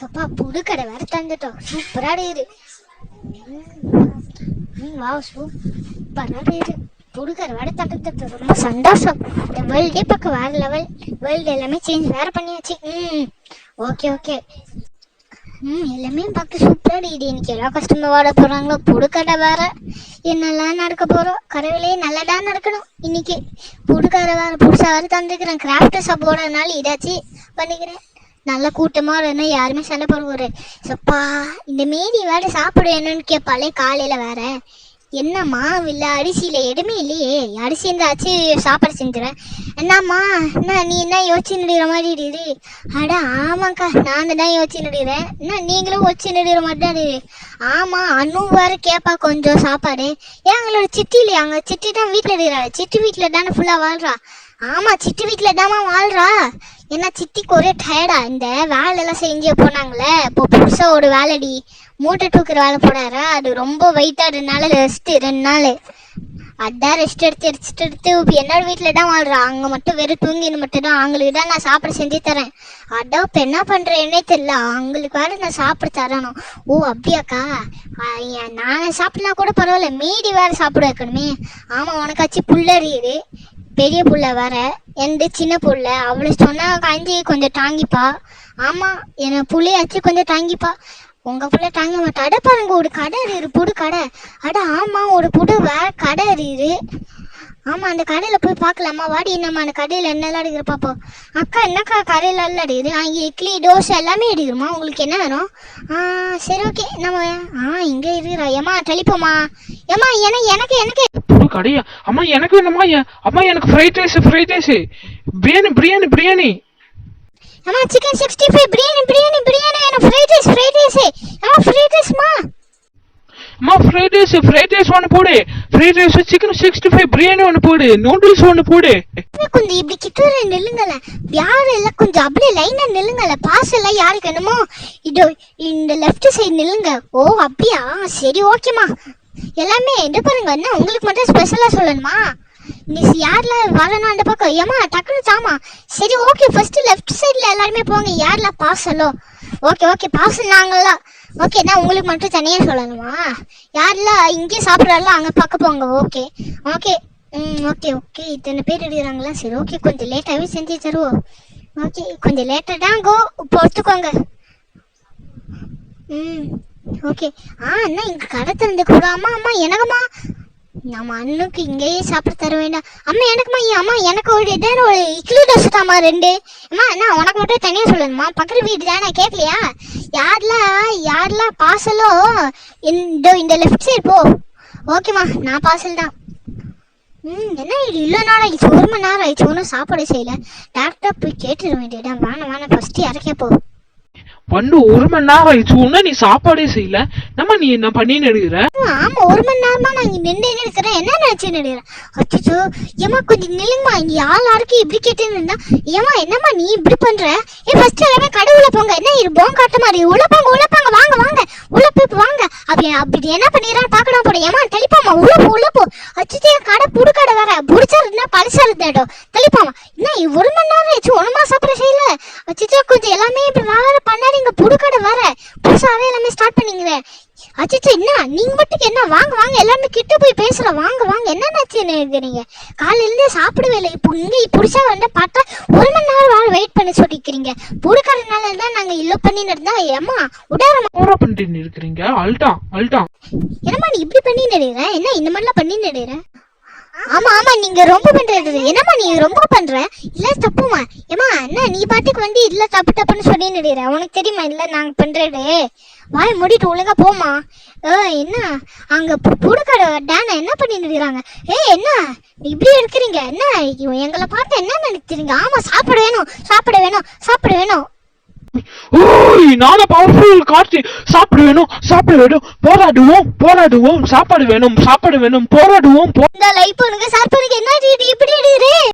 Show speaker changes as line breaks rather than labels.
சப்பா புது கடை வேற தந்துட்டோம் சூப்பரா இரு ம் வா சூப்பரா இரு புது கடை வேற தந்துட்டு ரொம்ப சந்தோஷம். இந்த வேர்ல்டே பக்கம் வேற லெவல் வேர்ல்டு எல்லாமே சேஞ்ச் வேற பண்ணியாச்சு. ம் ஓகே ஓகே ம் எல்லாமே பார்க்க சூப்பராக இருக்குது இன்னைக்கு எல்லா கஸ்டமர் வாட போகிறாங்களோ புடுக்கடை வேற. என்னெல்லாம் நடக்க போகிறோம் கடவுளே நல்லதா நடக்கணும் இன்னைக்கு. புடுக்கடை வேற புதுசாக வேறு தந்துக்கிறேன் கிராஃப்ட் ஷாப் போடுறதுனால பண்ணிக்கிறேன். நல்ல கூட்டமாக இருந்தால் யாருமே சண்டை போடுவார் சப்பா இந்த மீதி வேற சாப்பிட என்னன்னு கேட்பாளே காலையில் வேற. என்ன மாவு இல்லை அரிசியில் எதுவுமே இல்லையே. அரிசி இருந்தாச்சு சாப்பாடு செஞ்சுறேன் என்னம்மா என்ன நீ என்ன யோசிச்சு நடிகிற மாதிரி இருக்கு அட ஆமாக்கா நான் தான் யோசிச்சு நடிகிறேன் என்ன நீங்களும் யோசிச்சு நடிகிற மாதிரி தான் இருக்கு ஆமாம் அண்ணு வேறு கேட்பா கொஞ்சம் சாப்பாடு. ஏன் எங்களோட சித்தி இல்லையா? அங்கே சித்தி தான் வீட்டில் இருக்கிறாள். சித்தி வீட்டில் தானே ஃபுல்லாக வாழ்றா? ஆமாம் சித்தி வீட்டில் தாம்மா வாழ்றா. ஏன்னா சித்திக்கு ஒரே டயர்டா இந்த வேலையெல்லாம் செஞ்சு போனாங்களே இப்போ புதுசாக ஒரு வேலைடி. மூட்டை தூக்குற வேலை போனாரா? அது ரொம்ப வெயிட்டாக ரெண்டு நாள் ரெஸ்ட்டு ரெண்டு நாள். அதான் ரெஸ்ட் எடுத்து ரெஸ்ட் எடுத்து இப்போ என்னோட வீட்டில் தான் வாழ்றா. அங்கே மட்டும் வெறும் தூங்கின்னு மட்டும் தான் அவங்களுக்கு தான் நான் சாப்பிட செஞ்சு தரேன். அதான் இப்போ என்ன பண்ணுறேன்னே தெரியல. அவங்களுக்கு வேறு நான் சாப்பிட தரணும். ஓ அப்படியாக்கா? நான் சாப்பிட்லாம் கூட பரவாயில்ல. மீதி வேறு சாப்பிட வைக்கணுமே. ஆமாம் உனக்காச்சும் புல்லறியுது பெரிய புள்ள வேற. எந்த சின்ன புள்ள அவளை சொன்னா கஞ்சி கொஞ்சம் தாங்கிப்பா. ஆமா என்ன புள்ளையாச்சு கொஞ்சம் தாங்கிப்பா. உங்க புள்ள தாங்க மாட்டா. அட பாருங்க ஒரு கடை இரு புது கடை. அட ஆமா ஒரு புது வேற கடை இரு. ஆமா அந்த கடையில போய் பார்க்கலாமா? வாடி நம்ம அந்த கடையில என்னெல்லாம் எடுக்கிற பாப்போம். அக்கா என்னக்கா கடையில எல்லாம் எடுக்குது அங்கே இட்லி தோசை எல்லாமே எடுக்குறோமா உங்களுக்கு என்ன வேணும்? ஆ சரி ஓகே. நம்ம ஆ இங்க இருக்கிறா ஏமா தெளிப்போமா ஏமா எனக்கு எனக்கு எனக்கு
கடையா? அம்மா எனக்கு வேணுமா? அம்மா எனக்கு fried rice fried rice biryani biryani biryani
அம்மா chicken sixty five biryani biryani biryani வேணும் ஃப்ரைட் ரைஸ் ஃப்ரைட் ரைஸ் அம்மா ஃப்ரைட் ரைஸ்மா
அம்மா ஃப்ரைட் ரைஸ் ஃப்ரைட் ரைஸ் ஒன்று போடு. Fried rice chicken sixty five biryani ஒன்று போடு. நூடுல்ஸ் ஒன்று போடு.
கொஞ்சம் இப்படி கிட்ட நில்லுங்கள? யாரும் எல்லாம் கொஞ்சம் அப்படியே லைனா நில்லுங்கள? பாஸ் எல்லாம் யாருக்கு என்னமோ இதோ இந்த லெஃப்ட் சைடு நில்லுங்க. ஓ அப்படியா? சரி ஓகேம்மா எல்லாமே இது பாருங்க என்ன உங்களுக்கு மட்டும் ஸ்பெஷலாக சொல்லணுமா? நீ யார்ல வரணும் அந்த பக்கம்? ஏமா டக்குனு சாமா. சரி ஓகே ஃபர்ஸ்ட் லெஃப்ட் சைடில் எல்லாருமே போங்க. யார்ல பாசலோ ஓகே ஓகே பாசல் நாங்களா ஓகே நான் உங்களுக்கு மட்டும் தனியாக சொல்லணுமா? யாரெல்லாம் இங்கே சாப்பிட்றாங்களோ அங்கே பார்க்க போங்க ஓகே ஓகே ம் ஓகே ஓகே இத்தனை பேர் எடுக்கிறாங்களா சரி ஓகே கொஞ்சம் லேட்டாகவே செஞ்சு தருவோம். ஓகே கொஞ்சம் லேட்டாக தான் கோ பொறுத்துக்கோங்க. ம். ஓகே. ஆ அண்ணா இங்க கடை திறந்து கூட. அம்மா அம்மா எனக்குமா நம்ம அண்ணுக்கு இங்கேயே சாப்பிட தர வேண்டாம். அம்மா எனக்குமா ஏன் அம்மா எனக்கு ஒரு இதான ஒரு இட்லி தோசை தாம்மா ரெண்டு. அம்மா அண்ணா உனக்கு மட்டும் தனியாக சொல்லணுமா பக்கத்து வீடு தானே கேட்கலையா யாரெல்லாம் யாரெல்லாம் பாசலோ இந்த இந்த லெஃப்ட் சைடு போ. ஓகேம்மா நான் பாசல் தான். ம் என்ன இது இவ்வளோ நாள் ஆயிடுச்சு ஒரு மணி நேரம் ஆயிடுச்சு ஒன்றும் சாப்பாடு செய்யலை. டேரக்டாக போய் கேட்டுட டேடா வேணாம் வேணாம் ஃபஸ்ட்டு இறக்கே போ.
பண்டு ஒரு மணி நேரம் ஆயிடுச்சு ஒன்னும் நீ சாப்பாடே செய்யல. நம்ம நீ என்ன பண்ணின்னு
நடுகிற ஆமா ஒரு மணி நேரமா நான் இங்க நின்று இருக்கிறேன் என்ன நினைச்சு நினைக்கிறேன் அச்சோ ஏமா கொஞ்சம் நில்லுங்கம்மா. இங்க ஆள் யாருக்கு இப்படி கேட்டேன்னு இருந்தா? ஏமா என்னம்மா நீ இப்படி பண்ற? ஏ ஃபர்ஸ்ட் எல்லாமே கடை போங்க. என்ன இரு போங்க காட்ட மாதிரி. உள்ள போங்க உள்ள போங்க வாங்க வாங்க. உள்ள போய் வாங்க. அப்படி அப்படி என்ன பண்ணிடுறான்னு பாக்கணும் போட ஏமா தெளிப்பாமா உள்ள போ உள்ள போ அச்சோ என் கடை புடு கடை வேற. புடிச்சா இருந்தா பழசா இருந்தாடோ தெளிப்பாமா என்ன ஒரு மணி நேரம் ஆயிடுச்சு ஒண்ணுமா சாப்பிட அச்சோ கொஞ்சம் எல்லாமே இப்படி வேற பண்ணாதீங்க. புடு கடை வேற. புதுசாவே எல்லாமே ஸ்டார்ட் பண்ணீங்களே. அச்சச்சோ என்ன? நீங்க மட்டும் என்ன? வாங்க வாங்க. எல்லாமே கிட்ட போய் பேசலாம். வாங்க வாங்க. என்ன நினைக்கிறீங்க? காலையில இருந்தே சாப்பிடவே இல்லை. இப்போ இங்க புடிச்சா வந்து பார்த்தா ஒரு மணி நேரம் வேற வெயிட் பண்ணி சொல்லிக்கிறீங்க. புடுக்கறதுனால தான் நாங்க இல்ல பண்ணி இருந்தா ஏமா உடாரமா
ஓரா பண்ணிட்டு இருக்கிறீங்க? அல்டான் அல்டான்
என்னம்மா நீ இப்படி பண்ணி நடுற என்ன இந்த மாதிரிலாம் பண்ணி நடுற ஆமா ஆமா நீங்க ரொம்ப பண்றது. என்னம்மா நீ ரொம்ப பண்ற? இல்ல தப்புமா ஏமா என்ன நீ பாட்டுக்கு வந்து இல்ல தப்பு தப்புன்னு சொல்லி நடிகிற உனக்கு தெரியுமா இல்ல நாங்க பண்றது? வாய் மூடிட்டு ஒழுங்கா போமா ஏ என்ன? அங்க பு- புடுக்கடை என்ன பண்ணி நடுறாங்க ஏ என்ன? இப்படி எடுக்கிறீங்க என்ன? எங்களை பார்த்து என்ன நினைக்கிறீங்க? ஆமா சாப்பிட வேணும் சாப்பிட வேணும் சாப்பிட வேணும்.
ஓய் நான பவர்ஃபுல் காட்சி. சாப்பிட வேணும் சாப்பிட வேணும். போராடுவோம் போராடுவோம். சாப்பாடு வேணும் சாப்பாடு வேணும். போராடுவோம் போ
இந்த லைஃப் உனக்கு சாப்பிடுறதுக்கு என்ன இப்படி எடுக்கிறே